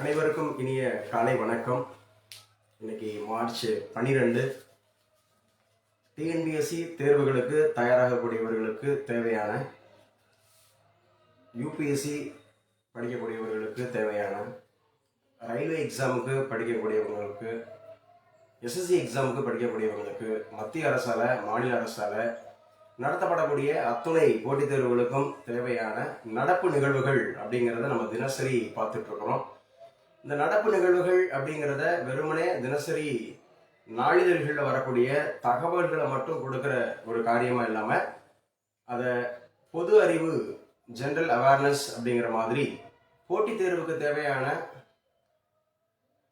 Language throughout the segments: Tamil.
அனைவருக்கும் இனிய காலை வணக்கம். இன்னைக்கு மார்ச் பன்னிரெண்டு. டிஎன்பிஎஸ்சி தேர்வுகளுக்கு தயாராகக்கூடியவர்களுக்கு தேவையான யூபிஎஸ்சி படிக்கக்கூடியவர்களுக்கு தேவையான ரயில்வே எக்ஸாமுக்கு படிக்கக்கூடியவங்களுக்கு எஸ்எஸ்சி எக்ஸாமுக்கு படிக்கக்கூடியவங்களுக்கு மத்திய அரசால மாநில அரசால நடத்தப்படக்கூடிய அத்துணை போட்டித் தேர்வுகளுக்கும் தேவையான நடப்பு நிகழ்வுகள் அப்படிங்கிறத நம்ம தினசரி பார்த்துட்ருக்குறோம் இந்த நடப்பு நிகழ்வுகள் அப்படிங்கிறத வெறுமனே தினசரி நாளிதழ்களில் வரக்கூடிய தகவல்களை மட்டும் கொடுக்குற ஒரு காரியமாக இல்லாமல் அதை பொது அறிவு ஜென்ரல் அவேர்னஸ் அப்படிங்கிற மாதிரி போட்டித் தேர்வுக்கு தேவையான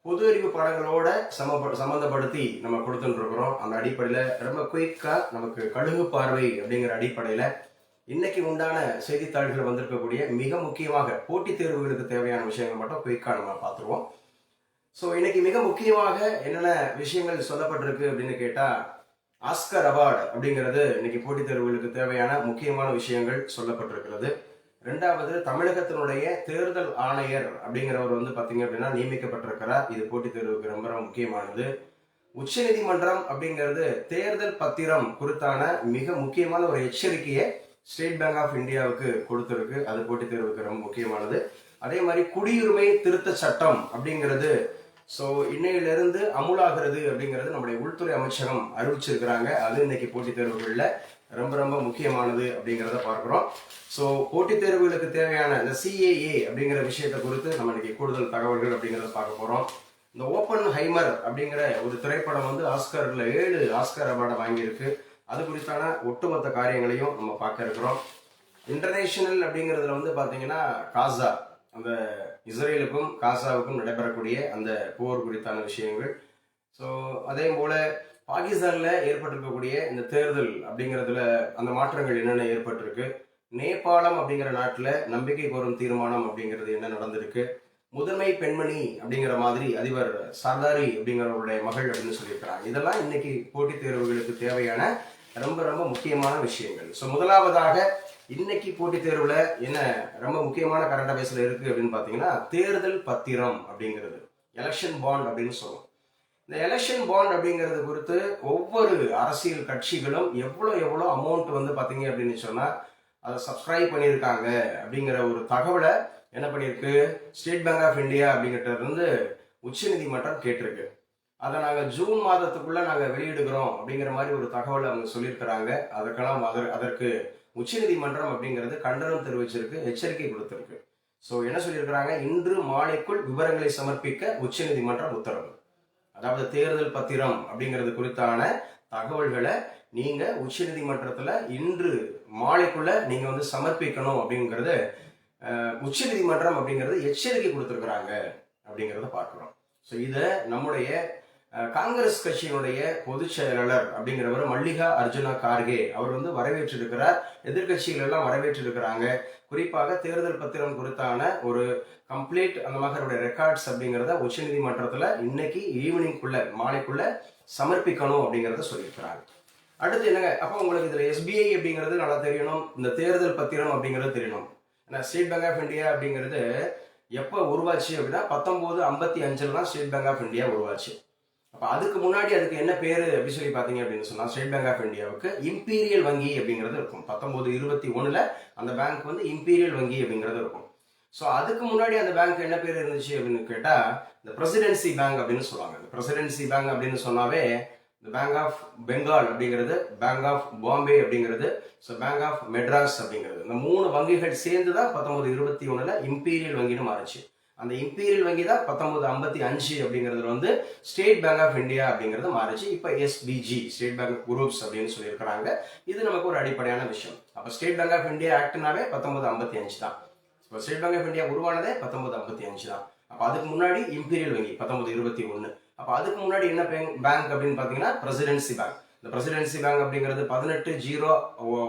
பொது அறிவு பாடங்களோட சம சம்மந்தப்படுத்தி நம்ம கொடுத்துட்டு இருக்கிறோம். அந்த அடிப்படையில் ரொம்ப குயிக்காக நமக்கு கழுகு பார்வை அப்படிங்கிற அடிப்படையில் இன்னைக்கு உண்டான செய்தித்தாள்கள் வந்திருக்கக்கூடிய மிக முக்கியமாக போட்டித் தேர்வுகளுக்கு தேவையான விஷயங்கள் மட்டும் குயிக்காக நம்ம பார்த்துருவோம். ஸோ இன்னைக்கு மிக முக்கியமாக என்னென்ன விஷயங்கள் சொல்லப்பட்டிருக்கு அப்படின்னு கேட்டால் ஆஸ்கர் அவார்டு அப்படிங்கிறது இன்னைக்கு போட்டித் தேர்வுகளுக்கு தேவையான முக்கியமான விஷயங்கள் சொல்லப்பட்டிருக்கிறது. ரெண்டாவது தமிழகத்தினுடைய தேர்தல் ஆணையர் அப்படிங்கிறவர் வந்து பார்த்தீங்க அப்படின்னா நியமிக்கப்பட்டிருக்கிறார். இது போட்டித் தேர்வுக்கு ரொம்ப ரொம்ப முக்கியமானது. உச்சநீதிமன்றம் அப்படிங்கிறது தேர்தல் பத்திரம் குறித்தான மிக முக்கியமான ஒரு எச்சரிக்கையை ஸ்டேட் பேங்க் ஆஃப் இந்தியாவுக்கு கொடுத்துருக்கு. அது போட்டித் தேர்வுக்கு ரொம்ப முக்கியமானது. அதே மாதிரி குடியுரிமை திருத்த சட்டம் அப்படிங்கிறது ஸோ இன்னையிலிருந்து அமுலாகிறது அப்படிங்கிறது நம்முடைய உள்துறை அமைச்சகம் அறிவிச்சிருக்கிறாங்க. அது இன்னைக்கு போட்டித் தேர்வுகளில் ரொம்ப ரொம்ப முக்கியமானது அப்படிங்கிறத பார்க்குறோம். ஸோ போட்டித் தேர்வுகளுக்கு தேவையான இந்த சிஏஏ அப்படிங்கிற விஷயத்தை குறித்து நம்ம இன்னைக்கு கூடுதல் தகவல்கள் அப்படிங்கிறத பார்க்க போகிறோம் இந்த ஓப்பன் ஹைமர் அப்படிங்கிற ஒரு திரைப்படம் வந்து ஆஸ்கரில் ஏழு ஆஸ்கர் அவார்டை வாங்கியிருக்கு. அது குறித்தான ஒட்டுமொத்த காரியங்களையும் நம்ம பார்க்க இருக்கிறோம். இன்டர்நேஷனல் அப்படிங்கிறதுல வந்து பார்த்தீங்கன்னா காசா அந்த இஸ்ரேலுக்கும் காசாவுக்கும் நடைபெறக்கூடிய அந்த போர் குறித்தான விஷயங்கள். ஸோ அதே போல பாகிஸ்தானில் ஏற்பட்டிருக்கக்கூடிய இந்த தேர்தல் அப்படிங்கிறதுல அந்த மாற்றங்கள் என்னென்ன ஏற்பட்டிருக்கு? நேபாளம் அப்படிங்கிற நாட்டில் நம்பிக்கை கோரும் தீர்மானம் அப்படிங்கிறது என்ன நடந்திருக்கு? முதன்மை பெண்மணி அப்படிங்கிற மாதிரி அதிபர் சர்தாரி அப்படிங்கிறவருடைய மகள் அப்படின்னு சொல்லியிருக்கிறாங்க. இதெல்லாம் இன்னைக்கு போட்டித் தேர்வுகளுக்கு தேவையான ரொம்ப ரொம்ப முக்கியமான விஷயங்கள். ஸோ முதலாவதாக இன்னைக்கு போட்டித் தேர்வில் என்ன ரொம்ப முக்கியமான கரண்ட் அஃபேர்ஸில் இருக்குது அப்படின்னு பார்த்தீங்கன்னா தேர்தல் பத்திரம் அப்படிங்கிறது. எலெக்ஷன் பாண்ட் அப்படின்னு சொல்லுவோம் இந்த எலெக்ஷன் பாண்ட் அப்படிங்கிறது குறித்து ஒவ்வொரு அரசியல் கட்சிகளும் எவ்வளோ எவ்வளோ அமௌண்ட் வந்து பார்த்தீங்க அப்படின்னு சொன்னால் அதை சப்ஸ்கிரைப் பண்ணியிருக்காங்க அப்படிங்கிற ஒரு தகவலை என்ன பண்ணியிருக்கு? ஸ்டேட் பேங்க் ஆஃப் இந்தியா அப்படிங்கிறதுலேருந்து உச்சநீதிமன்றம் கேட்டிருக்கு. அதை நாங்கள் ஜூன் மாதத்துக்குள்ள நாங்கள் வெளியிடுகிறோம் அப்படிங்கிற மாதிரி ஒரு தகவலை அவங்க சொல்லியிருக்கிறாங்க. அதற்கெல்லாம் அதர் அதற்கு உச்சநீதிமன்றம் அப்படிங்கிறது கண்டனம் தெரிவிச்சிருக்கு எச்சரிக்கை கொடுத்திருக்கு. ஸோ என்ன சொல்லியிருக்கிறாங்க? இன்று மாலைக்குள் விவரங்களை சமர்ப்பிக்க உச்சநீதிமன்றம் உத்தரவு. அதாவது தேர்தல் பத்திரம் அப்படிங்கிறது குறித்தான தகவல்களை நீங்க உச்சநீதிமன்றத்தில் இன்று மாலைக்குள்ள நீங்க வந்து சமர்ப்பிக்கணும் அப்படிங்கறது உச்சநீதிமன்றம் அப்படிங்கிறது எச்சரிக்கை கொடுத்துருக்குறாங்க அப்படிங்கிறத பார்க்குறோம். ஸோ இதை நம்முடைய காங்கிரஸ் கட்சியினுடைய பொதுச் செயலாளர் அப்படிங்கிறவர் மல்லிகா அர்ஜுனா கார்கே. அவர் வந்து வரவேற்றிருக்கிறார். எதிர்கட்சிகள் எல்லாம் வரவேற்றிருக்கிறாங்க. குறிப்பாக தேர்தல் பத்திரம் குறித்தான ஒரு கம்ப்ளீட் அந்த மாதிரி ரெக்கார்ட்ஸ் அப்படிங்கிறத உச்சநீதிமன்றத்தில் இன்னைக்கு ஈவினிங்குள்ள மாலைக்குள்ள சமர்ப்பிக்கணும் அப்படிங்கிறத சொல்லியிருக்கிறாங்க. அடுத்து என்னங்க? அப்போ உங்களுக்கு இதுல எஸ்பிஐ அப்படிங்கிறது நல்லா தெரியணும். இந்த தேர்தல் பத்திரம் அப்படிங்கிறது தெரியணும். ஏன்னா ஸ்டேட் பேங்க் ஆஃப் இந்தியா அப்படிங்கிறது எப்போ உருவாச்சு அப்படின்னா பத்தொன்பது ஐம்பத்தி அஞ்சில் தான் ஸ்டேட் பேங்க் ஆஃப் இந்தியா உருவாச்சு. அப்போ அதுக்கு முன்னாடி அதுக்கு என்ன பேர் அப்படி சொல்லி பார்த்தீங்க அப்படின்னு சொன்னால் ஸ்டேட் பேங்க் ஆஃப் இந்தியாவுக்கு இம்பீரியல் வங்கி அப்படிங்கிறது இருக்கும். பத்தொம்போது இருபத்தி ஒன்றில் அந்த பேங்க் வந்து இம்பீரியல் வங்கி அப்படிங்கிறது இருக்கும். ஸோ அதுக்கு முன்னாடி அந்த பேங்க் என்ன பேர் இருந்துச்சு அப்படின்னு கேட்டால் இந்த பிரசிடென்சி பேங்க் அப்படின்னு சொல்லுவாங்க. இந்த பிரசிடென்சி பேங்க் அப்படின்னு சொன்னாவே இந்த பேங்க் ஆஃப் பெங்கால் அப்படிங்கிறது பேங்க் ஆஃப் பாம்பே அப்படிங்கிறது ஸோ பேங்க் ஆஃப் மெட்ராஸ் அப்படிங்கிறது. இந்த மூணு வங்கிகள் சேர்ந்து தான் பத்தொன்பது இருபத்தி ஒன்றில் இம்பீரியல் வங்கின்னு மாறுச்சு. அந்த இம்பீரியல் வங்கி தான் பத்தொன்பது ஐம்பத்தி அஞ்சு அப்படிங்கிறதுல வந்து ஸ்டேட் பேங்க் ஆஃப் இந்தியா அப்படிங்கிறது மாறிச்சு. இப்போ எஸ்பிஜி ஸ்டேட் பேங்க் குரூப்ஸ் அப்படின்னு சொல்லியிருக்கிறாங்க. இது நமக்கு ஒரு அடிப்படையான விஷயம். அப்போ ஸ்டேட் பேங்க் ஆஃப் இந்தியா ஆக்ட்னாவே பத்தொன்பது ஐம்பத்தி அஞ்சு தான். இப்போ ஸ்டேட் பேங்க் ஆஃப் இந்தியா உருவானதே பத்தொன்பது ஐம்பத்தி அஞ்சு தான். அப்போ அதுக்கு முன்னாடி இம்பீரியல் வங்கி பத்தொன்பது இருபத்தி ஒன்று அப்போ அதுக்கு முன்னாடி என்ன பேங்க் பேங்க் அப்படின்னு பார்த்தீங்கன்னா பிரசிடென்சி பேங்க். இந்த பிரசிடென்சி பேங்க் அப்படிங்கிறது பதினெட்டு ஜீரோ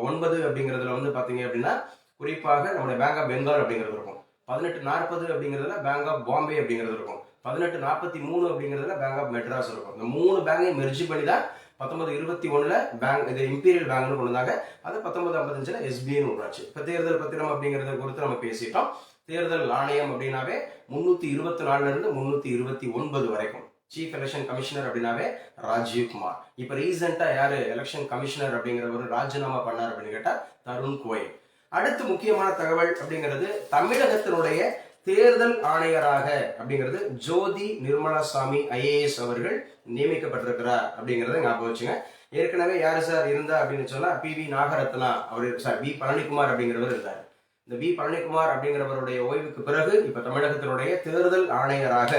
ஒன்பது அப்படிங்கிறதுல வந்து பார்த்தீங்க அப்படின்னா குறிப்பாக நம்மளுடைய பேங்க் ஆஃப் பெங்கால் அப்படிங்கிறது இருக்கும். பதினெட்டு நாற்பது அப்படிங்கிறதுல பேங்க் ஆஃப் பாம்பே அப்படிங்கிறது இருக்கும். பதினெட்டு நாற்பத்தி மூணு அப்படிங்கிறதுல பேங்க் ஆஃப் மெட்ராஸ் இருக்கும். இந்த மூணு பேங்கையும் மெர்ஜி பண்ணி தான் பத்தொன்பது இருபத்தி ஒன்றில் பேங்க் இது இம்பீரியல் பேங்க்னு கொண்டு வந்தாங்க அது பத்தொன்பது ஐம்பத்தஞ்சுல எஸ்பிஐன்னு உருவாச்சு இப்போ தேர்தல் பத்திரம் அப்படிங்கிறத குறித்து நம்ம பேசிட்டோம். தேர்தல் ஆணையம் அப்படின்னாவே முந்நூற்றி இருபத்தி நாலுலேருந்து முந்நூற்றி இருபத்தி ஒன்பது வரைக்கும். சீஃப் எலெக்ஷன் கமிஷனர் அப்படின்னாவே ராஜீவ் குமார் ரீசெண்டாக யார் எலெக்ஷன் கமிஷனர் அப்படிங்கிறவர் ராஜினாமா பண்ணார் அப்படின்னு கேட்டால் தருண் கோயல். அடுத்து முக்கியமான தகவல் அப்படிங்கிறது தமிழகத்தினுடைய தேர்தல் ஆணையராக அப்படிங்கிறது ஜோதி நிர்மலாசாமி ஐஏஎஸ் அவர்கள் நியமிக்கப்பட்டிருக்கிறார் அப்படிங்கிறத ஞாபகம் வச்சுங்க. ஏற்கனவே யார் சார் இருந்தா அப்படின்னு சொன்னா பி வி நாகரத்னா அவர் சார் வி பழனிக்குமார் அப்படிங்கிறவர் இருந்தார். இந்த வி பழனிக்குமார் அப்படிங்கிறவருடைய ஓய்வுக்கு பிறகு இப்ப தமிழகத்தினுடைய தேர்தல் ஆணையராக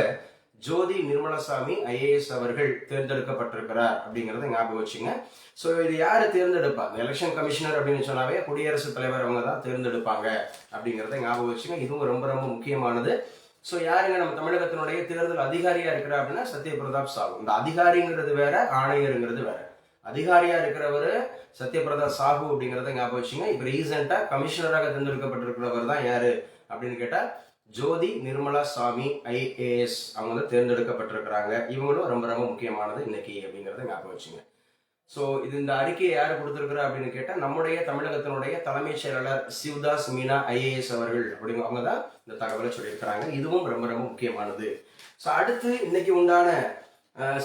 ஜோதி நிர்மலசாமி ஐஏஎஸ் அவர்கள் தேர்ந்தெடுக்கப்பட்டிருக்கிறார் அப்படிங்கறத ஞாபகம் வச்சுங்க. ஸோ இது யாரு தேர்ந்தெடுப்பா? எலெக்ஷன் கமிஷனர் அப்படின்னு சொன்னாவே குடியரசுத் தலைவர் அவங்க தான் தேர்ந்தெடுப்பாங்க அப்படிங்கறத ஞாபகம் வச்சுங்க. இதுவும் ரொம்ப ரொம்ப முக்கியமானது. ஸோ யாருங்க நம்ம தமிழகத்தினுடைய தேர்தல் அதிகாரியா இருக்கிறா அப்படின்னா சத்யபிரதாப் சாகு. இந்த அதிகாரிங்கிறது வேற ஆணையருங்கிறது வேற. அதிகாரியா இருக்கிறவர் சத்யபிரதாப் சாகு அப்படிங்கிறத ஞாபகம் வச்சுங்க. இப்போ ரீசெண்டா கமிஷனராக தேர்ந்தெடுக்கப்பட்டிருக்கிறவர் தான் யாரு அப்படின்னு கேட்டா ஜோதி நிர்மலா சாமி ஐஏஎஸ் அவங்க வந்து தேர்ந்தெடுக்கப்பட்டிருக்கிறாங்க. இவங்களும் ரொம்ப ரொம்ப முக்கியமானது இன்னைக்கு அப்படிங்கிறத ஞாபகம் வச்சுங்க. ஸோ இது இந்த அறிக்கையை யார் கொடுத்துருக்குறா அப்படின்னு கேட்டால் நம்முடைய தமிழகத்தினுடைய தலைமைச் செயலாளர் சிவ்தாஸ் மீனா ஐஏஎஸ் அவர்கள் அப்படிங்க அவங்க தான் இந்த தகவலை சொல்லியிருக்கிறாங்க. இதுவும் ரொம்ப ரொம்ப முக்கியமானது. ஸோ அடுத்து இன்னைக்கு உண்டான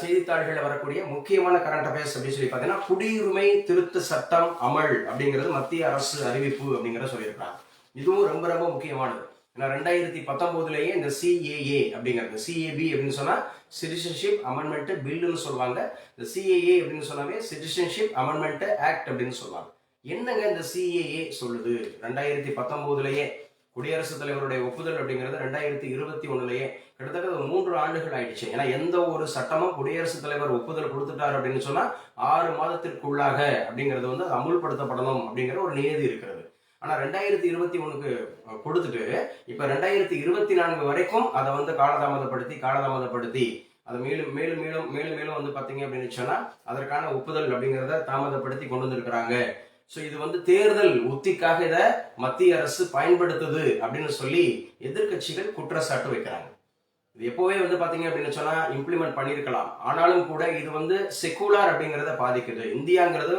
செய்தித்தாள்களில் வரக்கூடிய முக்கியமான கரண்ட் அஃபேர்ஸ் அப்படின்னு சொல்லி பார்த்தீங்கன்னா குடியுரிமை திருத்த சட்டம் அமல் அப்படிங்கிறது மத்திய அரசு அறிவிப்பு அப்படிங்கிறத சொல்லியிருக்கிறாங்க. இதுவும் ரொம்ப ரொம்ப முக்கியமானது. ஏன்னா ரெண்டாயிரத்தி பத்தொம்போதுலேயே இந்த சிஏஏ அப்படிங்கிறது சிஏபி அப்படின்னு சொன்னால் சிட்டிசன்ஷிப் அமெண்ட்மெண்ட் பில்லுன்னு சொல்லுவாங்க. இந்த சிஏஏ அப்படின்னு சொன்னாவே சிட்டிசன்ஷிப் அமெண்ட்மெண்ட் ஆக்ட் அப்படின்னு சொல்லுவாங்க. என்னங்க இந்த சிஏஏ சொல்லுது? ரெண்டாயிரத்தி பத்தொம்போதுலேயே குடியரசுத் தலைவருடைய ஒப்புதல் அப்படிங்கிறது ரெண்டாயிரத்தி இருபத்தி ஒன்றுலேயே கிட்டத்தட்ட மூன்று ஆண்டுகள் ஆயிடுச்சு. ஏன்னா எந்த ஒரு சட்டமும் குடியரசுத் தலைவர் ஒப்புதல் கொடுத்துட்டார் அப்படின்னு சொன்னால் ஆறு மாதத்திற்குள்ளாக அப்படிங்கிறது வந்து அது அமுல்படுத்தப்படணும் அப்படிங்கிற ஒரு நியதி இருக்கிறது. ஆனா ரெண்டாயிரத்தி இருபத்தி ஒண்ணுக்கு கொடுத்துட்டு இப்ப ரெண்டாயிரத்தி இருபத்தி நான்கு வரைக்கும் அதை வந்து காலதாமதப்படுத்தி காலதாமதப்படுத்தி அதை மேலும் மேலும் மேலும் மேலும் மேலும் வந்து பாத்தீங்க அப்படின்னு சொன்னா அதற்கான ஒப்புதல் அப்படிங்கிறத தாமதப்படுத்தி கொண்டு வந்திருக்கிறாங்க. சோ இது வந்து தேர்தல் உத்திக்காக இத மத்திய அரசு பயன்படுத்துது அப்படின்னு சொல்லி எதிர்க்கட்சிகள் குற்றச்சாட்டு வைக்கிறாங்க. இது எப்போவே வந்து பாத்தீங்க அப்படின்னு சொன்னா இம்ப்ளிமெண்ட் பண்ணியிருக்கலாம். ஆனாலும் கூட இது வந்து செக்குலார் அப்படிங்கறத பாதிக்குது. இந்தியாங்கிறது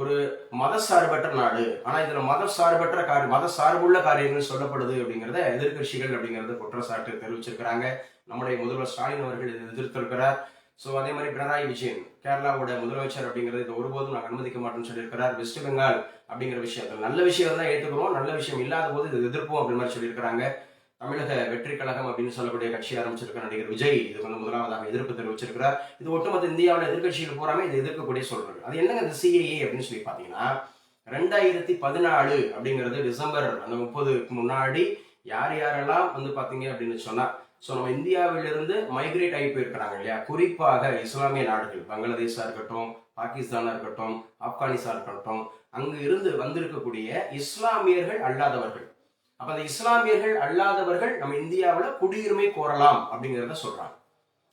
ஒரு மத சார்பற்ற நாடு. ஆனா இதுல மத சார்பற்ற காரியம் மத சார்புள்ள காரியங்கள் சொல்லப்படுது அப்படிங்கிறத எதிர்க்கட்சிகள் அப்படிங்கறத குற்றச்சாட்டு தெரிவிச்சிருக்கிறாங்க. நம்முடைய முதல்வர் ஸ்டாலின் அவர்கள் இதை எதிர்த்திருக்கிறார். சோ அதே மாதிரி பினராயி விஜயன் கேரளாவோட முதலமைச்சர் அப்படிங்கிறது இது ஒருபோதும் நாங்கள் அனுமதிக்க மாட்டோம்னு சொல்லியிருக்கிறார். வெஸ்ட் பெங்கால் அப்படிங்கிற விஷயத்தில் நல்ல விஷயம் தான் ஏற்றுக்கிறோம் நல்ல விஷயம் இல்லாத போது இது எதிர்ப்போம் அப்படின்னு மாதிரி சொல்லியிருக்கிறாங்க. தமிழக வெற்றி கழகம் அப்படின்னு சொல்லக்கூடிய கட்சி ஆரம்பிச்சிருக்க நடிகர் விஜய் இது வந்து முதலாவதாக எதிர்ப்பு தெரிவிச்சிருக்கிறார். இது ஒட்டுமொத்த இந்தியாவில் எதிர்க்கட்சிகள் பூராமே இதை எதிர்க்கக்கூடிய சொல்றாங்க அது என்னங்க இந்த சிஏஏ அப்படின்னு சொல்லி பாத்தீங்கன்னா ரெண்டாயிரத்தி பதினாலு அப்படிங்கிறது டிசம்பர் அந்த முப்பதுக்கு முன்னாடி யார் யாரெல்லாம் வந்து பாத்தீங்க அப்படின்னு சொன்னா ஸோ நம்ம இந்தியாவிலிருந்து மைக்ரேட் ஆகி போயிருக்கிறாங்க இல்லையா? குறிப்பாக இஸ்லாமிய நாடுகள் பங்களாதேஷாக இருக்கட்டும் பாகிஸ்தானாக இருக்கட்டும் ஆப்கானிஸ்தான் இருக்கட்டும் அங்கு இருந்து வந்திருக்கக்கூடிய இஸ்லாமியர்கள் அல்லாதவர்கள். அப்ப அந்த இஸ்லாமியர்கள் அல்லாதவர்கள் நம்ம இந்தியாவில் குடியுரிமை கோரலாம் அப்படிங்கிறத சொல்றாங்க.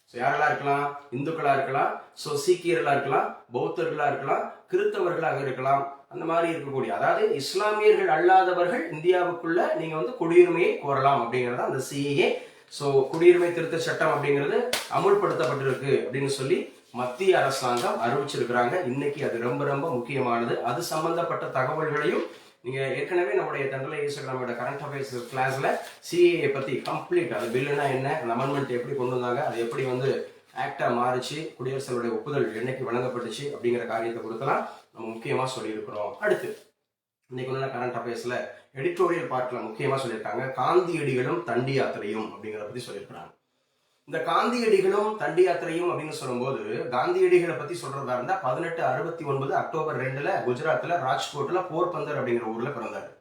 ஸோ யாரெல்லாம் இருக்கலாம்? இந்துக்களா இருக்கலாம்? ஸோ சீக்கியர்களா இருக்கலாம்? பௌத்தர்களா இருக்கலாம்? கிறித்தவர்களாக இருக்கலாம். அந்த மாதிரி இருக்கக்கூடிய அதாவது இஸ்லாமியர்கள் அல்லாதவர்கள் இந்தியாவுக்குள்ள நீங்க வந்து குடியுரிமையை கோரலாம் அப்படிங்கிறத அந்த சிஏ ஸோ குடியுரிமை திருத்த சட்டம் அப்படிங்கிறது அமுல்படுத்தப்பட்டிருக்கு அப்படின்னு சொல்லி மத்திய அரசாங்கம் அறிவிச்சிருக்கிறாங்க. இன்னைக்கு அது ரொம்ப ரொம்ப முக்கியமானது. அது சம்பந்தப்பட்ட தகவல்களையும் நீங்கள் ஏற்கனவே நம்முடைய தண்டலை இன்ஸ்டாகிராமோட கரண்ட் அஃபேர்ஸ் கிளாஸில் சிஏஏ பற்றி கம்ப்ளீட் அது பில்லுனா என்ன அந்த அமெண்ட்மெண்ட் எப்படி கொண்டு வந்தாங்க அது எப்படி வந்து ஆக்டாக மாறிச்சு குடியரசுடைய ஒப்புதல் என்னைக்கு வழங்கப்பட்டுச்சு அப்படிங்கிற காரியத்தை கொடுக்கலாம். நம்ம முக்கியமாக சொல்லியிருக்கிறோம். அடுத்து இன்னைக்கு உள்ள கரண்ட் அஃபேர்ஸில் எடிட்டோரியல் பார்ட்டில் முக்கியமாக சொல்லியிருக்காங்க காந்தியடிகளும் தண்டி யாத்திரையும் அப்படிங்கிறத பற்றி சொல்லியிருக்கிறாங்க. இந்த காந்தியடிகளும் தண்டி யாத்திரையும் அப்படின்னு சொல்லும்போது காந்தியடிகளை பத்தி சொல்றதா இருந்தா பதினெட்டு அறுபத்தி ஒன்பது அக்டோபர் ரெண்டுல குஜராத்ல ராஜ்கோட்ல போர்பந்தர் அப்படிங்கிற ஊர்ல பிறந்தாரு.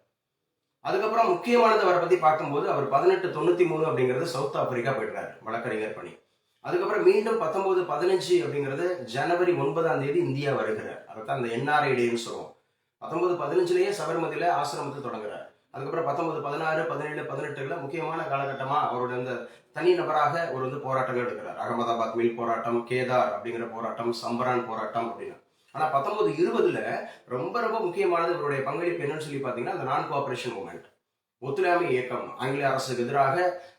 அதுக்கப்புறம் முக்கியமானது அவரை பத்தி பார்க்கும்போது அவர் பதினெட்டு தொண்ணூத்தி மூணு அப்படிங்கிறது சவுத் ஆப்பிரிக்கா போயிடுறாரு வழக்கறிஞர் பணி. அதுக்கப்புறம் மீண்டும் பத்தொன்பது பதினஞ்சு அப்படிங்கிறது ஜனவரி ஒன்பதாம் தேதி இந்தியா வருகிறார். அதைத்தான் அந்த என்ஆர்ஐடின்னு சொல்லுவோம். பத்தொன்பது பதினஞ்சுலயே சபர்மதியில ஆசிரமத்தை தொடங்குறாரு. அதுக்கப்புறம் பத்தொன்பது பதினாறு பதினேழு பதினெட்டுல முக்கியமான காலகட்டமா அவருடைய அந்த தனி நபராக ஒரு வந்து போராட்டங்கள் எடுக்கிறார். அகமதாபாத் மில் போராட்டம் கேதார் அப்படிங்கிற போராட்டம் சம்பரான் போராட்டம் அப்படின்னு. ஆனா பத்தொன்பது இருபதுல ரொம்ப ரொம்ப முக்கியமானது இவருடைய பங்களிப்பு என்னன்னு சொல்லி பாத்தீங்கன்னா அந்த நான் கோஆபரேஷன் மூமெண்ட் ஒத்துழையாமை இயக்கம். ஆங்கில அரசுக்கு எதிராக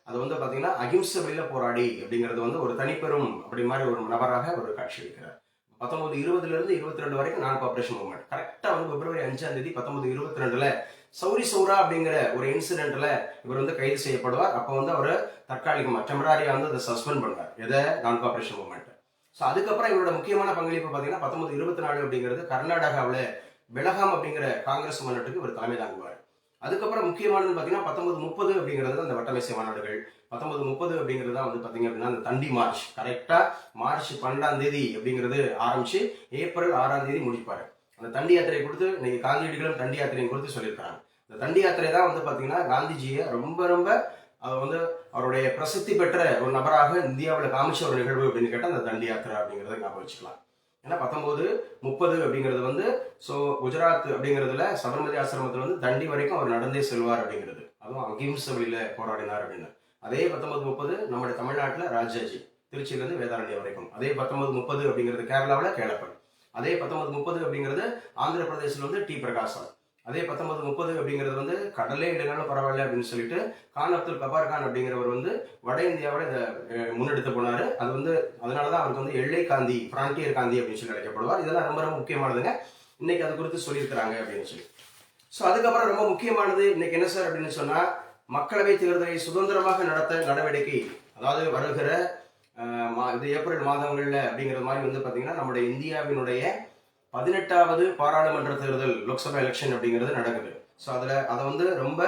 அது வந்து பாத்தீங்கன்னா அகிம்சை வழியில போராடி அப்படிங்கிறது வந்து ஒரு தனிப்பெரும் அப்படி மாதிரி ஒரு நபராக ஒரு காட்சி அளிக்கிறார். பத்தொன்பது இருபதுல இருந்து இருபத்தி ரெண்டு வரைக்கும் நான் கோஆபரேஷன் மூமெண்ட் கரெக்டா வந்து பிப்ரவரி அஞ்சாம் தேதி பத்தொன்பது இருபத்தி ரெண்டுல சௌரி சௌரா அப்படிங்கிற ஒரு இன்சிடென்ட்ல இவர் வந்து கைது செய்யப்படுவார். அப்போ வந்து அவர் தற்காலிகமாக டெம்பரரியா வந்து அதை சஸ்பெண்ட் பண்ணார் எதை? நான் கார்பரேஷன் மூமெண்ட் ஸோ அதுக்கப்புறம் இவரோட முக்கியமான பங்களிப்பு பார்த்தீங்கன்னா பத்தொன்பது இருபத்தி நாலு அப்படிங்கிறது கர்நாடகாவில் பெலகாம் அப்படிங்கிற காங்கிரஸ் மாநாட்டுக்கு இவர் தலைமை தாங்குவார். அதுக்கப்புறம் முக்கியமானது பார்த்தீங்கன்னா பத்தொன்பது முப்பது அப்படிங்கிறது அந்த வட்டமேசை மாநாடுகள். பத்தொன்பது முப்பது அப்படிங்கிறது தான் வந்து பார்த்தீங்க அப்படின்னா அந்த தண்டி மார்ச் கரெக்டாக மார்ச் பன்னெண்டாம் தேதி அப்படிங்கிறது ஆரம்பிச்சு ஏப்ரல் ஆறாம் தேதி முடிப்பார். அந்த தண்டி யாத்திரை கொடுத்து இன்னைக்கு காந்தியடிகளும் தண்டி யாத்திரையும் கொடுத்து சொல்லியிருக்காங்க இந்த தண்டி யாத்திரை தான் வந்து பார்த்தீங்கன்னா காந்திஜியை ரொம்ப ரொம்ப அவர் வந்து அவருடைய பிரசித்தி பெற்ற ஒரு நபராக இந்தியாவில் காமிச்ச ஒரு நிகழ்வு அப்படின்னு கேட்டால் அந்த தண்டி யாத்திரை அப்படிங்கிறத ஞாபகம் வச்சுக்கலாம். ஏன்னா பத்தொம்போது முப்பது அப்படிங்கிறது வந்து ஸோ குஜராத் அப்படிங்கிறதுல சபர்மதி ஆசிரமத்தில் வந்து தண்டி வரைக்கும் அவர் நடந்தே செல்வார் அப்படிங்கிறது. அதுவும் அகிம்ச வழியில் போராடினார் அப்படின்னு. அதே பத்தொன்பது முப்பது நம்முடைய தமிழ்நாட்டில் ராஜாஜி திருச்சியிலேருந்து வேதாரண்யம் வரைக்கும். அதே பத்தொன்பது முப்பது அப்படிங்கிறது கேரளாவில் கேளப்பன். அதே பத்தொன்பது முப்பது அப்படிங்கிறது ஆந்திர பிரதேசில் வந்து டி. பிரகாசன். அதே பத்தொன்பது முப்பது அப்படிங்கிறது வந்து கடலே இல்லைனாலும் பரவாயில்ல அப்படின்னு சொல்லிட்டு கான் அப்துல் கபார் கான் அப்படிங்கிறவர் வந்து வட இந்தியாவோட இதை முன்னெடுத்து போனார். அது வந்து அதனால தான் அவருக்கு வந்து எல்லை காந்தி பிராண்டியர் காந்தி அப்படின்னு சொல்லி அழைக்கப்படுவார். இதெல்லாம் ரொம்ப ரொம்ப முக்கியமானதுங்க. இன்னைக்கு அது குறித்து சொல்லியிருக்கிறாங்க அப்படின்னு சொல்லி. ஸோ அதுக்கப்புறம் ரொம்ப முக்கியமானது இன்னைக்கு என்ன சார் அப்படின்னு சொன்னால் மக்களவை தேர்தலை சுதந்திரமாக நடத்த நடவடிக்கை அதாவது வருகிற மா- இது ஏப்ரல் மாதங்களில் அப்படிங்கிற மாதிரி வந்து பார்த்தீங்கன்னா நம்முடைய இந்தியாவினுடைய பதினெட்டாவது பாராளுமன்ற தேர்தல் லோக்சபா எலெக்ஷன் அப்படிங்கிறது நடக்குது. ஸோ அதில் அதை வந்து ரொம்ப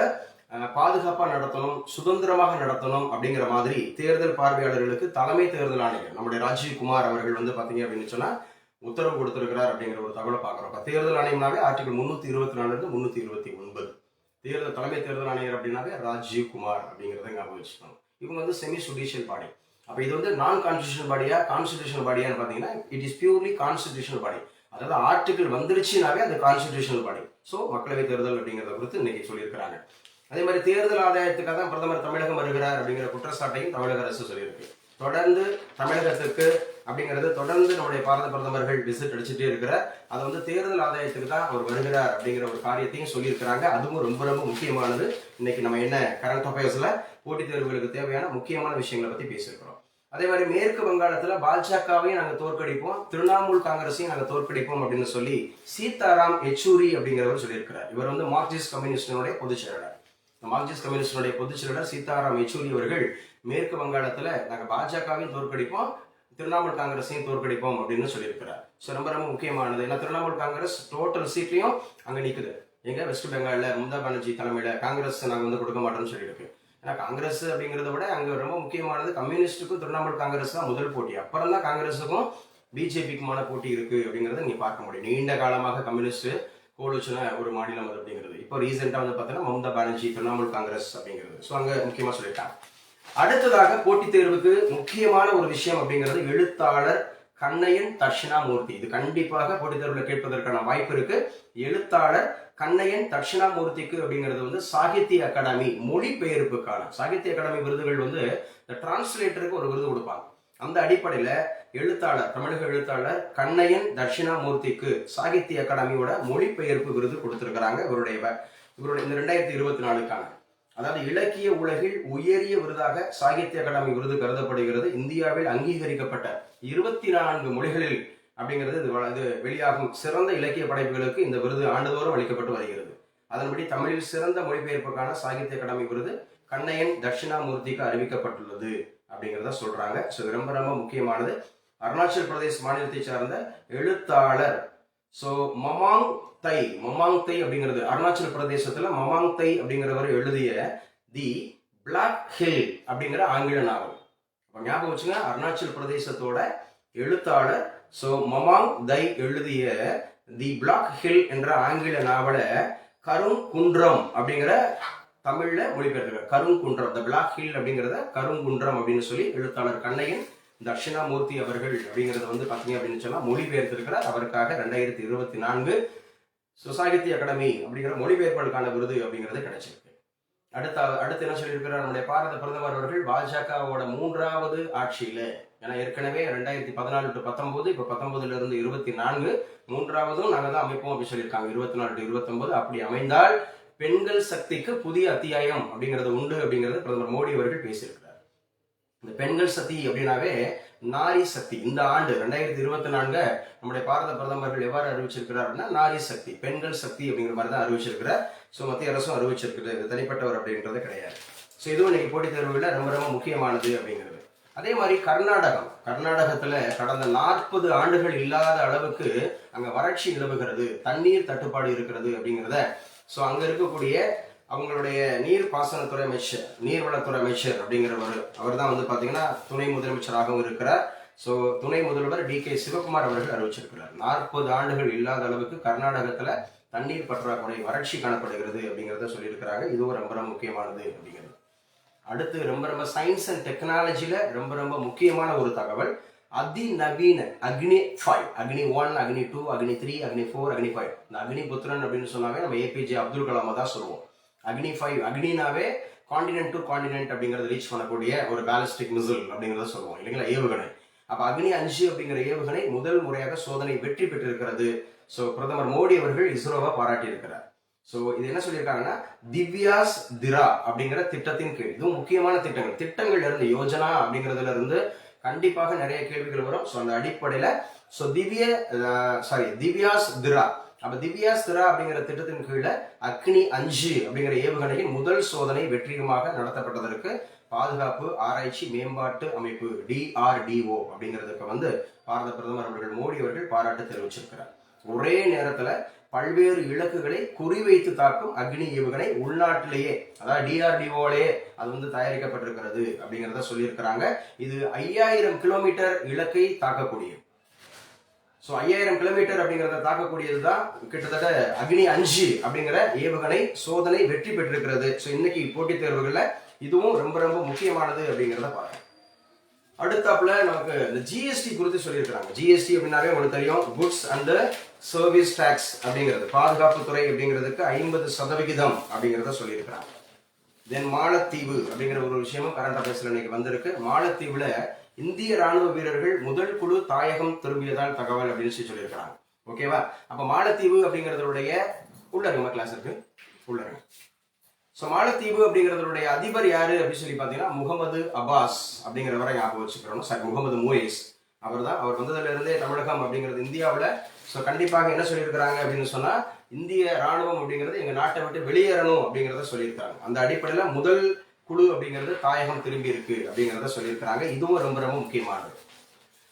பாதுகாப்பாக நடத்தணும் சுதந்திரமாக நடத்தணும் அப்படிங்கிற மாதிரி தேர்தல் பார்வையாளர்களுக்கு தலைமை தேர்தல் ஆணையர் நம்முடைய ராஜீவ் குமார் அவர்கள் வந்து பார்த்தீங்க அப்படின்னு சொன்னால் உத்தரவு கொடுத்துருக்கிறார் அப்படிங்கிற ஒரு தகவலை பார்க்குறோம். இப்போ தேர்தல் ஆணையம்னாவே ஆர்டிகல் முந்நூற்றி இருபத்தி நாலுலேருந்து முந்நூற்றி இருபத்தி ஒன்பது. தேர்தல் தலைமை தேர்தல் ஆணையர் அப்படின்னாவே ராஜீவ் குமார் அப்படிங்கிறத ஞாபகம் வச்சுக்கணும். இவங்க வந்து செமி சுடிஷியல் பாடி அப்போ இது வந்து நான் கான்ஸ்டியூஷனல் பாடியா கான்ஸ்டியூஷனல் பாடியான்னு பார்த்தீங்கன்னா it is purely constitutional body அதாவது ஆர்டிகிள் வந்துருச்சுனாவே அது கான்ஸ்டியூஷனல் பாடி ஸோ மக்களவை தேர்தல் அப்படிங்கிறத குறித்து இன்னைக்கு சொல்லியிருக்கிறாங்க. அதே மாதிரி தேர்தல் ஆதாயத்துக்காக தான் பிரதமர் தமிழகம் வருகிறார் அப்படிங்கிற குற்றச்சாட்டையும் தமிழக அரசு சொல்லியிருக்கு. தொடர்ந்து தமிழகத்துக்கு அப்படிங்கிறது தொடர்ந்து நம்முடைய பாரத பிரதமர்கள் விசிட் அடிச்சுட்டே இருக்கிற அது வந்து தேர்தல் ஆதாயத்துக்கு தான் அவர் வருகிறார் அப்படிங்கிற ஒரு காரியத்தையும் சொல்லியிருக்கிறாங்க. அதுவும் ரொம்ப ரொம்ப முக்கியமானது. இன்னைக்கு நம்ம என்ன கரண்ட் அஃபேர்ஸ்ல போட்டித் தேர்வுகளுக்கு தேவையான முக்கியமான விஷயங்களை பத்தி பேசியிருக்கோம். அதே மாதிரி மேற்கு வங்காளத்துல பாஜகவையும் நாங்கள் தோற்கடிப்போம் திரிணாமுல் காங்கிரஸையும் நாங்கள் தோற்கடிப்போம் அப்படின்னு சொல்லி சீதாராம் யெச்சூரி அப்படிங்கிறவர் சொல்லியிருக்கிறார். இவர் வந்து மார்க்சிஸ்ட் கம்யூனிஸ்டினுடைய பொதுச் செயலாளர். மார்க்சிஸ்ட் கம்யூனிஸ்டினுடைய பொதுச் செயலாளர் சீதாராம் யெச்சூரி அவர்கள் மேற்கு வங்காளத்துல நாங்கள் பாஜகவையும் தோற்கடிப்போம் திரிணாமுல் காங்கிரஸையும் தோற்கடிப்போம் அப்படின்னு சொல்லியிருக்கிறார். ஸோ ரொம்ப ரொம்ப முக்கியமானது. ஏன்னா திரிணாமுல் காங்கிரஸ் டோட்டல் சீட்லையும் அங்கே நிற்குது எங்க? வெஸ்ட் பெங்காலில் மம்தா பானர்ஜி தலைமையில காங்கிரஸ் நாங்கள் வந்து கொடுக்க மாட்டோம்னு சொல்லியிருக்கு. ஏன்னா காங்கிரஸ் அப்படிங்கிறத விட அங்கே ரொம்ப முக்கியமானது கம்யூனிஸ்டுக்கும் திரிணாமுல் காங்கிரஸ் தான் முதல் போட்டி. அப்புறம் தான் காங்கிரஸுக்கும் பிஜேபிக்குமான போட்டி இருக்குது அப்படிங்கிறத நீங்கள் பார்க்க முடியும். நீண்ட காலமாக கம்யூனிஸ்ட் கோலுச்சுன ஒரு மாநிலம் அது அப்படிங்கிறது. இப்போ ரீசெண்டாக வந்து பார்த்தீங்கன்னா மம்தா பானர்ஜி திரிணாமுல் காங்கிரஸ் அப்படிங்கிறது. ஸோ அங்கே முக்கியமாக சொல்லிட்டாங்க அடுத்ததாக போட்டித் தேர்வுக்கு முக்கியமான ஒரு விஷயம் அப்படிங்கிறது எழுத்தாளர் கண்ணையன் தட்சிணாமூர்த்தி. இது கண்டிப்பாக போட்டித் தேர்வில் கேட்பதற்கான வாய்ப்பு இருக்கு. எழுத்தாளர் கண்ணையன் தட்சிணாமூர்த்திக்கு அப்படிங்கிறது வந்து சாகித்ய அகாடமி மொழிபெயர்ப்புக்கான. சாகித்ய அகாடமி விருதுகள் வந்து இந்த டிரான்ஸ்லேட்டருக்கு ஒரு விருது கொடுப்பாங்க. அந்த அடிப்படையில் எழுத்தாளர் தமிழக எழுத்தாளர் கண்ணையன் தட்சிணாமூர்த்திக்கு சாகித்ய அகாடமியோட மொழிபெயர்ப்பு விருது கொடுத்துருக்கிறாங்க இவருடைய இவருடைய இந்த ரெண்டாயிரத்தி இருபத்தி நாலுக்கான. அதாவது இலக்கிய உலகில் உயரிய விருதாக சாகித்ய அகாடமி விருது கருதப்படுகிறது. இந்தியாவில் அங்கீகரிக்கப்பட்ட இருபத்தி நான்கு மொழிகளில் அப்படிங்கிறது இது இது வெளியாகும். சிறந்த இலக்கிய படைப்புகளுக்கு இந்த விருது ஆண்டுதோறும் அளிக்கப்பட்டு வருகிறது. அதன்படி தமிழில் சிறந்த மொழிபெயர்ப்புக்கான சாகித்ய அகாடமி விருது கண்ணையன் தட்சிணாமூர்த்திக்கு அறிவிக்கப்பட்டுள்ளது அப்படிங்கிறத சொல்றாங்க. ஸோ ரொம்ப ரொம்ப முக்கியமானது. அருணாச்சல் பிரதேஷ் மாநிலத்தை சார்ந்த எழுத்தாளர். ஸோ மமாங் தை மமாங் தை அப்படிங்கிறது அருணாச்சல பிரதேசத்துல மமாங் தை அப்படிங்கிறவர் எழுதிய தி பிளாக் ஹில் அப்படிங்கிற ஆங்கில நாவல். அப்ப ஞாபகம் வச்சுங்க அருணாச்சல் பிரதேசத்தோட எழுத்தாளர் ஸோ மமாங் தை எழுதிய தி பிளாக் ஹில் என்ற ஆங்கில நாவலை கருங்குன்றம் அப்படிங்கிற தமிழ்ல மொழிபெயர்த்திருக்கார் கருங்குன்றம் த பிளாக் ஹில் அப்படிங்கிறத கருங்குன்றம் அப்படின்னு சொல்லி எழுத்தாளர் கண்ணையன் தட்சிணாமூர்த்தி அவர்கள் அப்படிங்கிறத வந்து பாத்தீங்க அப்படின்னு சொன்னா மொழிபெயர்த்திருக்கிறார். அவருக்காக ரெண்டாயிரத்தி இருபத்தி நான்கு சுசாகித்ய அகாடமி அப்படிங்கிற மொழிபெயர்ப்பாளருக்கான விருது அப்படிங்கிறது கிடைச்சிருக்கு. அடுத்த அடுத்து என்ன சொல்லியிருக்கிறார்? நம்முடைய பாரத பிரதமர் அவர்கள் பாஜகவோட மூன்றாவது ஆட்சியில ஏன்னா ஏற்கனவே ரெண்டாயிரத்தி பதினாலு டு பத்தொன்பது இப்ப பத்தொன்பதுல இருந்து இருபத்தி நான்கு மூன்றாவதும் நாங்க தான் அமைப்போம் அப்படின்னு சொல்லியிருக்காங்க. இருபத்தி நாலு டு இருபத்தொன்பது அப்படி அமைந்தால் பெண்கள் சக்திக்கு புதிய அத்தியாயம் அப்படிங்கிறது உண்டு அப்படிங்கிறது பிரதமர் மோடி அவர்கள் பேசியிருக்கிறார். இந்த பெண்கள் சக்தி அப்படின்னாவே நாரி சக்தி. இந்த ஆண்டு ரெண்டாயிரத்தி இருபத்தி நான்கு நம்முடைய பாரத பிரதமர்கள் எவ்வாறு அறிவிச்சிருக்கிறார் அப்படின்னா நாரி சக்தி பெண்கள் சக்தி அப்படிங்கிற மாதிரி தான் அறிவிச்சிருக்கிறார். ஸோ மத்திய அரசும் அறிவிச்சிருக்கிறது. தனிப்பட்டவர் அப்படின்றது கிடையாது. ஸோ இதுவும் இன்னைக்கு போட்டித் தேர்வுகளில் ரொம்ப ரொம்ப முக்கியமானது அப்படிங்கிறது. அதே மாதிரி கர்நாடகம். கர்நாடகத்தில் கடந்த நாற்பது ஆண்டுகள் இல்லாத அளவுக்கு அங்கே வறட்சி நிலவுகிறது. தண்ணீர் தட்டுப்பாடு இருக்கிறது அப்படிங்கிறத. ஸோ அங்கே இருக்கக்கூடிய அவங்களுடைய நீர் பாசனத்துறை அமைச்சர் நீர்வளத்துறை அமைச்சர் அப்படிங்கிறவர் அவர் தான் வந்து பார்த்தீங்கன்னா துணை முதலமைச்சராகவும் இருக்கிறார். ஸோ துணை முதல்வர் டி கே சிவகுமார் அவர்கள் அறிவிச்சிருக்கிறார். நாற்பது ஆண்டுகள் இல்லாத அளவுக்கு கர்நாடகத்தில் தண்ணீர் பற்றாக்குறை வறட்சி காணப்படுகிறது அப்படிங்கிறத சொல்லியிருக்கிறாங்க. இதுவும் ரொம்ப ரொம்ப முக்கியமானது அப்படிங்கிறது. அடுத்து ரொம்ப ரொம்ப சயின்ஸ் அண்ட் டெக்னாலஜியில் ரொம்ப ரொம்ப முக்கியமான ஒரு தகவல் அதிநவீன அக்னி ஃபைவ் அக்னி ஒன் அக்னி டூ அக்னி த்ரீ அக்னி ஃபோர் அக்னி ஃபைவ் இந்த அக்னி புத்திரன் அப்படின்னு சொன்னாவே நம்ம ஏபிஜே அப்துல் கலாமை தான் சொல்லுவோம். அக்னி ஃபைவ் அக்னினாவே காண்டினென்ட் டு காண்டினென்ட் அப்படிங்கறத ரீச் பண்ணக்கூடிய ஒரு பேலஸ்டிக் மிசில் அப்படிங்கறத சொல்லுவோம். இல்லைங்களா? ஏவுகணை. அப்ப அக்னி அஞ்சு அப்படிங்கிற ஏவுகணை முதல் முறையாக சோதனை வெற்றி பெற்றிருக்கிறது. ஸோ பிரதமர் மோடி அவர்கள் இஸ்ரோவை பாராட்டி இருக்கிறார் ஸோ இது என்ன சொல்லியிருக்காங்கன்னா திவ்யாஸ் திரா அப்படிங்கிற திட்டத்தின் கீழ். இதுவும் முக்கியமான திட்டங்கள். திட்டங்கள்ல இருந்து யோஜனா அப்படிங்கிறதுல இருந்து கண்டிப்பாக நிறைய கேள்விகள் வரும். ஸோ அந்த அடிப்படையில ஸோ திவ்ய சாரி திவ்யாஸ் திரா நம்ம திவ்யாஸ்திரா அப்படிங்கிற திட்டத்தின் கீழே அக்னி அஞ்சு அப்படிங்கிற ஏவுகணையின் முதல் சோதனை வெற்றிகரமாக நடத்தப்பட்டதற்கு பாதுகாப்பு ஆராய்ச்சி மேம்பாட்டு அமைப்பு டிஆர்டிஓ அப்படிங்கிறதுக்கு வந்து பாரத பிரதமர் அவர்கள் மோடி அவர்கள் பாராட்டு தெரிவிச்சிருக்கிறார். ஒரே நேரத்துல பல்வேறு இலக்குகளை குறிவைத்து தாக்கும் அக்னி ஏவுகணை உள்நாட்டிலேயே அதாவது டிஆர்டிஓலேயே அது வந்து தயாரிக்கப்பட்டிருக்கிறது அப்படிங்கிறத சொல்லியிருக்கிறாங்க. இது ஐயாயிரம் கிலோமீட்டர் இலக்கை தாக்கக்கூடியது. ஸோ ஐயாயிரம் கிலோமீட்டர் அப்படிங்கிறத தாக்கக்கூடியது தான் கிட்டத்தட்ட அக்னி அஞ்சு அப்படிங்கிற ஏவுகணை சோதனை வெற்றி பெற்றிருக்கிறது. ஸோ இன்னைக்கு போட்டித் தேர்வுகளில் இதுவும் ரொம்ப ரொம்ப முக்கியமானது அப்படிங்கிறத பாருங்க அடுத்தாப்புல நமக்கு இந்த ஜிஎஸ்டி குறித்து சொல்லியிருக்கிறாங்க. ஜிஎஸ்டி அப்படின்னாவே உங்களுக்கு தெரியும் குட்ஸ் அண்ட் சர்வீஸ் டேக்ஸ் அப்படிங்கிறது. பாதுகாப்புத்துறை அப்படிங்கிறதுக்கு ஐம்பது சதவிகிதம் அப்படிங்கிறத சொல்லியிருக்கிறாங்க. தென் மாலத்தீவு அப்படிங்கிற ஒரு விஷயமும் கரண்ட் அஃபேர்ஸ்ல இன்னைக்கு வந்திருக்கு. மாலத்தீவுல இந்திய ராணுவ வீரர்கள் முதல் குழு தாயகம் திரும்பியதால் தகவல் அப்படின்னு சொல்லி சொல்லியிருக்கிறாங்க. ஓகேவா? அப்ப மாலத்தீவு அப்படிங்கிறதுடைய உள்ளருங்க கிளாஸ் இருக்கு. உள்ளருங்க. ஸோ மாலத்தீவு அப்படிங்கிறதுடைய அதிபர் யாரு அப்படின்னு சொல்லி பார்த்தீங்கன்னா முகமது அப்பாஸ் அப்படிங்கிறவரை ஞாபகம் வச்சுக்கிறோம். சார் முகமது மூயஸ். அவர் தான் அவர் வந்ததுல இருந்தே தமிழகம் அப்படிங்கிறது இந்தியாவில். ஸோ கண்டிப்பாக என்ன சொல்லியிருக்கிறாங்க அப்படின்னு சொன்னா இந்திய ராணுவம் அப்படிங்கிறது எங்க நாட்டை விட்டு வெளியேறணும் அப்படிங்கிறத சொல்லியிருக்காங்க அந்த அடிப்படையில் முதல் குழு அப்படிங்கிறது தாயகம் திரும்பி இருக்கு அப்படிங்கிறத சொல்லியிருக்கிறாங்க. இதுவும் ரொம்ப ரொம்ப முக்கியமானது.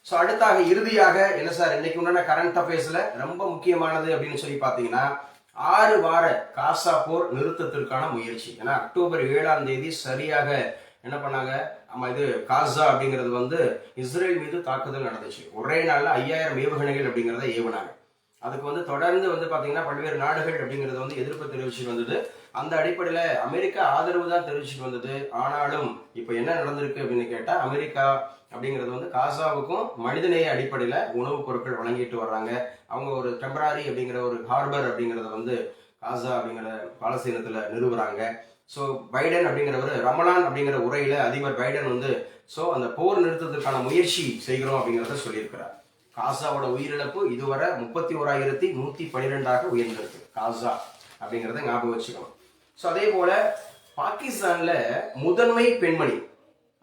ஸோ அடுத்தாக இறுதியாக என்ன சார்? இன்னைக்கு உண்டான கரண்ட் அஃபேர்ஸில் ரொம்ப முக்கியமானது அப்படின்னு சொல்லி பார்த்தீங்கன்னா ஆறு வார காசா போர் நிறுத்தத்திற்கான முயற்சி. ஏன்னா அக்டோபர் ஏழாம் தேதி சரியாக என்ன பண்ணாங்க? நம்ம இது காசா அப்படிங்கிறது வந்து இஸ்ரேல் மீது தாக்குதல் நடந்துச்சு. ஒரே நாளில் ஐயாயிரம் ஏவுகணைகள் அப்படிங்கிறத ஏவுனாங்க. அதுக்கு வந்து தொடர்ந்து வந்து பார்த்தீங்கன்னா பல்வேறு நாடுகள் அப்படிங்கிறது வந்து எதிர்ப்பு தெரிவிச்சு வந்தது. அந்த அடிப்படையில் அமெரிக்கா ஆதரவு தான் தெரிவிச்சுட்டு வந்தது. ஆனாலும் இப்போ என்ன நடந்திருக்கு அப்படின்னு கேட்டால் அமெரிக்கா அப்படிங்கிறது வந்து காசாவுக்கும் மனிதநேய அடிப்படையில் உணவுப் பொருட்கள் வழங்கிட்டு வர்றாங்க. அவங்க ஒரு டெம்பரரி அப்படிங்கிற ஒரு ஹார்பர் அப்படிங்கிறத வந்து காசா அப்படிங்கிற பாலஸ்தீனத்தில் நிறுவுறாங்க. ஸோ பைடன் அப்படிங்கிறவர் ரமலான் அப்படிங்கிற உரையில அதிபர் பைடன் வந்து ஸோ அந்த போர் நிறுத்தத்திற்கான முயற்சி செய்கிறோம் அப்படிங்கிறத சொல்லியிருக்கிறார். காசாவோட உயிரிழப்பு இதுவரை முப்பத்தி ஓராயிரத்தி நூற்றி பன்னிரெண்டாக உயர்ந்திருக்கு. காசா அப்படிங்கிறத ஞாபகம் வச்சுக்கணும். ஸோ அதே போல் பாகிஸ்தானில் முதன்மை பெண்மணி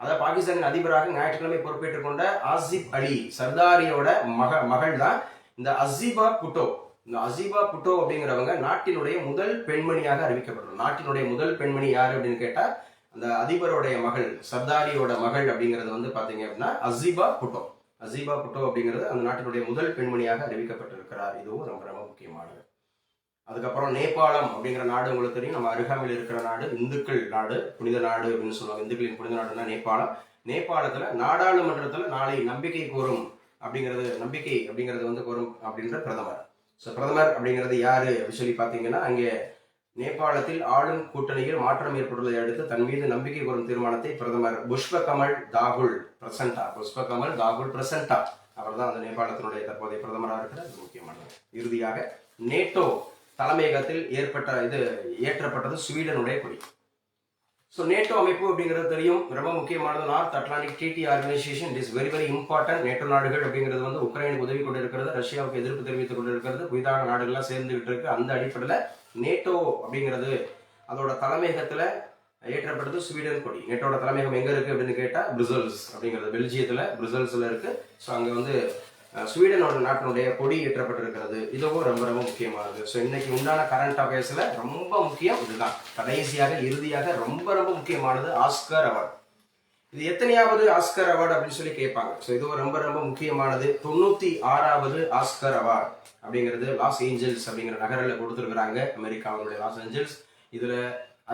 அதாவது பாகிஸ்தானின் அதிபராக ஞாயிற்றுக்கிழமை பொறுப்பேற்றுக் கொண்ட ஆசிப் அலி சர்தாரியோட மக மகள் தான் இந்த அசீபா புட்டோ. இந்த அசீபா புட்டோ அப்படிங்கிறவங்க நாட்டினுடைய முதல் பெண்மணியாக அறிவிக்கப்படும். நாட்டினுடைய முதல் பெண்மணி யார் அப்படின்னு கேட்டால் அந்த அதிபருடைய மகள் சர்தாரியோட மகள் அப்படிங்கிறது வந்து பார்த்தீங்க அப்படின்னா அசீபா புட்டோ. அசீபா புட்டோ அப்படிங்கிறது அந்த நாட்டினுடைய முதல் பெண்மணியாக அறிவிக்கப்பட்டிருக்கிறார். இதுவும் ரொம்ப ரொம்ப முக்கியமானது. அதுக்கப்புறம் நேபாளம் அப்படிங்கிற நாடு உங்களுக்கு தெரியும். நம்ம அருகாமையில் இருக்கிற நாடு இந்துக்கள் நாடு புனித நாடு அப்படின்னு சொல்லுவாங்க. இந்துக்களின் புனித நாடுனா நேபாளம். நேபாளத்தில் நாடாளுமன்றத்தில் நாளை நம்பிக்கை கோரும் அப்படிங்கிறது நம்பிக்கை அப்படிங்கிறது வந்து கோரும் அப்படின்ற பிரதமர். ஸோ பிரதமர் அப்படிங்கிறது யாரு அப்படின்னு சொல்லி பார்த்தீங்கன்னா அங்கே நேபாளத்தில் ஆளும் கூட்டணியில் மாற்றம் ஏற்பட்டுள்ளதை அடுத்து தன் மீது நம்பிக்கை கோரும் தீர்மானத்தை பிரதமர் புஷ்ப கமல் தாகுல் பிரசண்டா புஷ்ப கமல் தாகுல் பிரசண்டா அவர் தான் அந்த நேபாளத்தினுடைய தற்போதைய பிரதமராக இருக்கிறது முக்கியமானது. இறுதியாக நேட்டோ தலைமையகத்தில் ஏற்பட்ட இது ஏற்றப்பட்டது ஸ்வீடனுடைய கொடி. ஸோ நேட்டோ அமைப்பு அப்படிங்கிறது தெரியும். ரொம்ப முக்கியமானது. North Atlantic DD organisation is very very important NATO நாடுகள் அப்படிங்கிறது வந்து உக்ரைனுக்கு உதவி கொண்டு இருக்கிறது ரஷ்யாவுக்கு எதிர்ப்பு தெரிவித்துக் கொண்டு இருக்கிறது புதிதாக நாடுகள்லாம் சேர்ந்துகிட்டு இருக்கு. அந்த அடிப்படையில் நேட்டோ அப்படிங்கிறது அதோட தலைமையகத்தில் ஏற்றப்பட்டது ஸ்வீடன் கொடி. நேட்டோட தலைமையகம் எங்கே இருக்குது அப்படின்னு கேட்டால் பிரிசல்ஸ் அப்படிங்கிறது. பெல்ஜியத்தில் பிரிசல்ஸில் இருக்குது ஸோ அங்கே வந்து ஸ்வீடனோட நாட்டினுடைய கொடி ஏற்றப்பட்டிருக்கிறது. இதுவும் ரொம்ப ரொம்ப முக்கியமானது ஸோ இன்னைக்கு உண்டான கரண்ட் அஃபேர்ஸில் ரொம்ப முக்கியம் இதுதான். கடைசியாக இறுதியாக ரொம்ப ரொம்ப முக்கியமானது ஆஸ்கர் அவார்டு இது எத்தனையாவது ஆஸ்கர் அவார்டு அப்படின்னு சொல்லி கேட்பாங்க. ஸோ இதுவும் ரொம்ப ரொம்ப முக்கியமானது. தொண்ணூத்தி ஆறாவது ஆஸ்கர் அவார்டு அப்படிங்கிறது லாஸ் ஏஞ்சல்ஸ் அப்படிங்கிற நகரில் கொடுத்துருக்குறாங்க. அமெரிக்காவுடைய லாஸ் ஏஞ்சல்ஸ் இதுல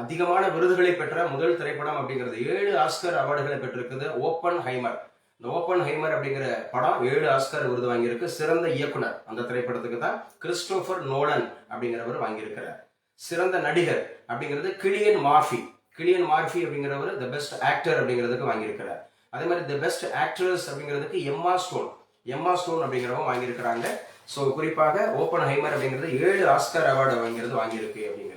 அதிகமான விருதுகளை பெற்ற முதல் திரைப்படம் அப்படிங்கிறது ஏழு ஆஸ்கர் அவார்டுகளை பெற்றிருக்குது. ஓப்பன் ஹைமர் இந்த ஓப்பன் ஹைமர் அப்படிங்கிற படம் ஏழு ஆஸ்கர் விருது வாங்கியிருக்கு. சிறந்த இயக்குனர் அந்த திரைப்படத்துக்கு தான் கிறிஸ்டோபர் நோலன் அப்படிங்கிறவர் வாங்கியிருக்கிறார். சிறந்த நடிகர் அப்படிங்கிறது கிளியன் மார்ஃபி. கிளியன் மார்ஃபி அப்படிங்கிறவர் த பெஸ்ட் ஆக்டர் அப்படிங்கிறதுக்கு வாங்கியிருக்கிறார். அதே மாதிரி த பெஸ்ட் ஆக்ட்ரஸ் அப்படிங்கிறதுக்கு எம்மா ஸ்டோன் எம்மா ஸ்டோன் அப்படிங்கிறவங்க வாங்கியிருக்கிறாங்க. ஸோ குறிப்பாக ஓப்பன் ஹைமர் அப்படிங்கிறது ஏழு ஆஸ்கர் அவார்டு வாங்கிறது வாங்கியிருக்கு அப்படிங்கிறது.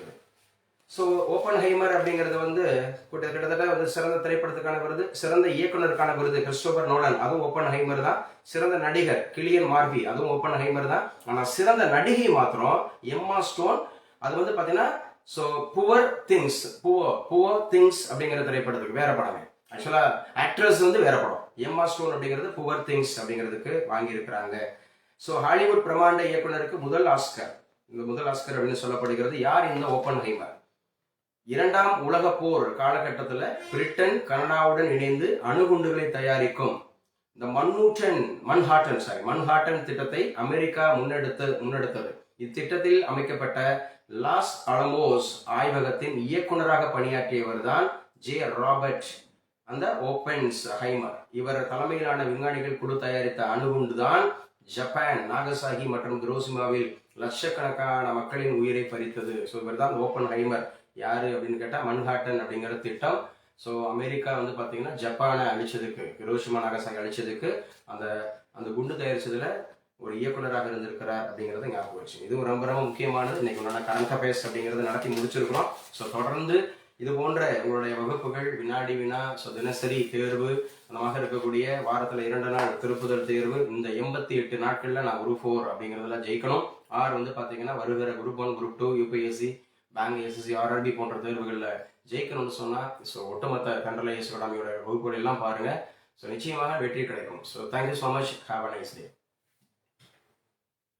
ஸோ ஓப்பன் ஹைமர் அப்படிங்கிறது வந்து கிட்ட- கிட்டத்தட்ட வந்து சிறந்த திரைப்படத்துக்கான விருது சிறந்த இயக்குனருக்கான விருது கிறிஸ்டோபர் நோலன் அதுவும் ஓப்பன் ஹைமர் தான். சிறந்த நடிகர் கிளியன் மார்வி அதுவும் ஓப்பன் ஹைமர் தான். ஆனால் சிறந்த நடிகை மாத்திரம் எம்மா ஸ்டோன் அது வந்து பார்த்தீங்கன்னா so poor things poor poor things அப்படிங்கிற திரைப்படத்துக்கு வேற படமே. ஆக்சுவலாக ஆக்ட்ரஸ் வந்து வேற படம். எம்மா ஸ்டோன் அப்படிங்கிறது புவர் திங்ஸ் அப்படிங்கிறதுக்கு வாங்கியிருக்கிறாங்க. ஸோ ஹாலிவுட் பிரமாண்ட இயக்குனருக்கு முதல் ஆஸ்கர் இந்த முதல் ஆஸ்கர் அப்படின்னு சொல்லப்படுகிறது யார்? இந்த ஓப்பன் ஹைமர் இரண்டாம் உலக போர் காலகட்டத்தில் பிரிட்டன் கனடாவுடன் இணைந்து அணுகுண்டுகளை தயாரிக்கும். இந்த மன்ஹூட்டன் மன்ஹாட்டன் சாரி மன்ஹாட்டன் திட்டத்தை அமெரிக்கா முன்னெடுத்து முன்னெடுத்தது. இத்திட்டத்தில் அமைக்கப்பட்ட லாஸ் அலமோஸ் ஆய்வகத்தின் இயக்குனராக பணியாற்றியவர் தான் ஜே ராபர்ட். அந்த ஓப்பன்ஸ் ஹைமர் இவர் தலைமையிலான விஞ்ஞானிகள் குழு தயாரித்த அணுகுண்டு தான் ஜப்பான் நாகசாகி மற்றும் குரோசிமாவில் லட்சக்கணக்கான மக்களின் உயிரை பறித்தது. ஸோ இவர் தான் ஓப்பன் ஹைமர். யார் அப்படின்னு கேட்டால் மன்ஹாட்டன் அப்படிங்கிற திட்டம். ஸோ அமெரிக்கா வந்து பார்த்தீங்கன்னா ஜப்பானை அழிச்சதுக்கு ஹிரோஷிமா நாகசாங்க அழிச்சதுக்கு அந்த அந்த குண்டு தயாரிச்சதில் ஒரு இயக்குனராக இருந்திருக்கிறார் அப்படிங்கிறத ஞாபகம் வச்சு. இது ரொம்ப ரொம்ப முக்கியமானது. இன்னைக்கு உண்டான கரண்ட் அஃபேர்ஸ் அப்படிங்கிறது நடத்தி முடிச்சிருக்கிறோம். ஸோ தொடர்ந்து இது போன்ற உங்களுடைய வகுப்புகள் வினாடி வினா ஸோ தினசரி தேர்வு அந்தமாக இருக்கக்கூடிய வாரத்தில் இரண்டு நாள் திருப்புதல் தேர்வு இந்த எண்பத்தி எட்டு நாட்களில் நான் குரூப் ஃபோர் அப்படிங்கிறதுல ஜெயிக்கணும். ஆர் வந்து பார்த்தீங்கன்னா வருகிற group one group two UPSC bank SSC RRB போன்ற தேர்வுகளில் ஜெயிக்கணும்னு சொன்னால் ஸோ ஒட்டுமொத்த கண்டல இயேசு அகாடமியோட வகுப்புகள் எல்லாம் பாருங்கள் ஸோ நிச்சயமாக வெற்றி கிடைக்கும். So thank you so much have a nice day